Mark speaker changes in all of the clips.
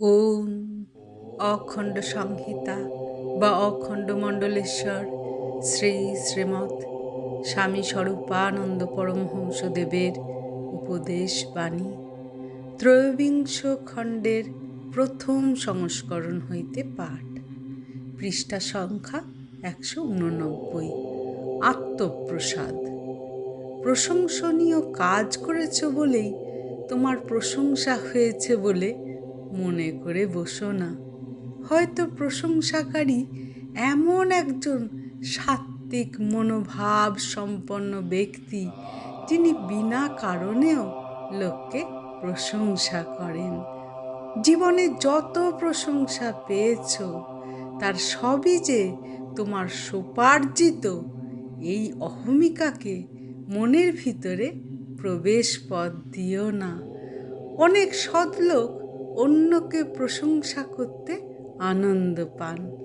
Speaker 1: ওম, অখণ্ড সংহিতা বা অখণ্ড মণ্ডলেশ্বর, শ্রী শ্রীমৎ স্বামী স্বরূপানন্দ পরমহংসদেবের উপদেশ বাণী। ত্রয়োবিংশ খণ্ডের প্রথম সংস্করণ হইতে পাঠ। পৃষ্ঠা সংখ্যা একশো উননব্বই। আত্মপ্রসাদ। প্রশংসনীয় কাজ করেছ বলেই তোমার প্রশংসা হয়েছে বলে মনে করে বসো না। হয়তো প্রশংসাকারী এমন একজন সাত্ত্বিক মনোভাব সম্পন্ন ব্যক্তি যিনি বিনা কারণেও লোককে প্রশংসা করেন। জীবনে যত প্রশংসা পেয়েছ, তার সবই যে তোমার সোপার্জিত, এই অহমিকাকে মনের ভিতরে প্রবেশ পথ দিও না। অনেক সৎলোক অন্যকে প্রশংসা করতে আনন্দ পান।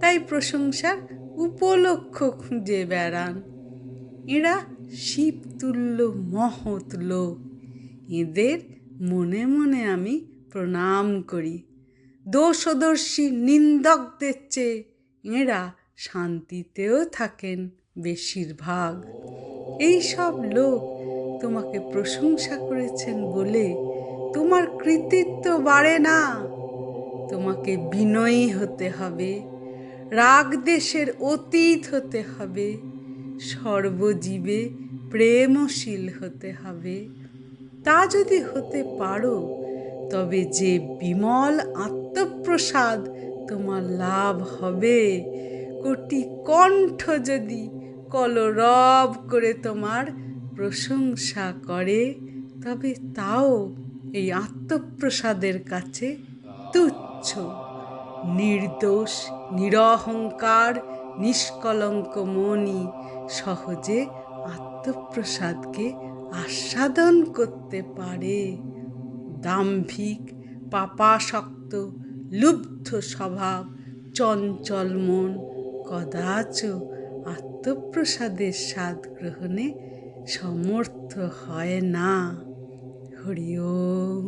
Speaker 1: তাই প্রশংসার উপলক্ষ খুঁজে বেড়ান। এরা শিবতুল্য মহৎ লোক। এদের মনে মনে আমি প্রণাম করি। দোষদর্শী নিন্দকদের চেয়ে এঁরা শান্তিতেও থাকেন বেশিরভাগ। এই সব লোক তোমাকে প্রশংসা করেছেন বলে তোমার কৃতিত্ব বাড়ে না। তোমাকে বিনয়ী হতে হবে, রাগ দেশের অতীত হতে হবে, সর্বজীবে প্রেমশীল হতে হবে। তা যদি হতে পারো, তবে যে বিমল আত্মপ্রসাদ তোমার লাভ হবে, কোটি কণ্ঠ যদি কলরব করে তোমার প্রশংসা করে, তবে তাও এই আত্মপ্রসাদের কাছে তুচ্ছ, নির্দোষ, নিরহংকার, নিষ্কলঙ্ক মনি সহজে আত্মপ্রসাদকে আস্বাদন করতে পারে। দাম্ভিক, পাপাসক্ত, লুব্ধ স্বভাব, চঞ্চল মন কদাচ আত্মপ্রসাদের স্বাদ গ্রহণে সমর্থ হয় না। হরি ওম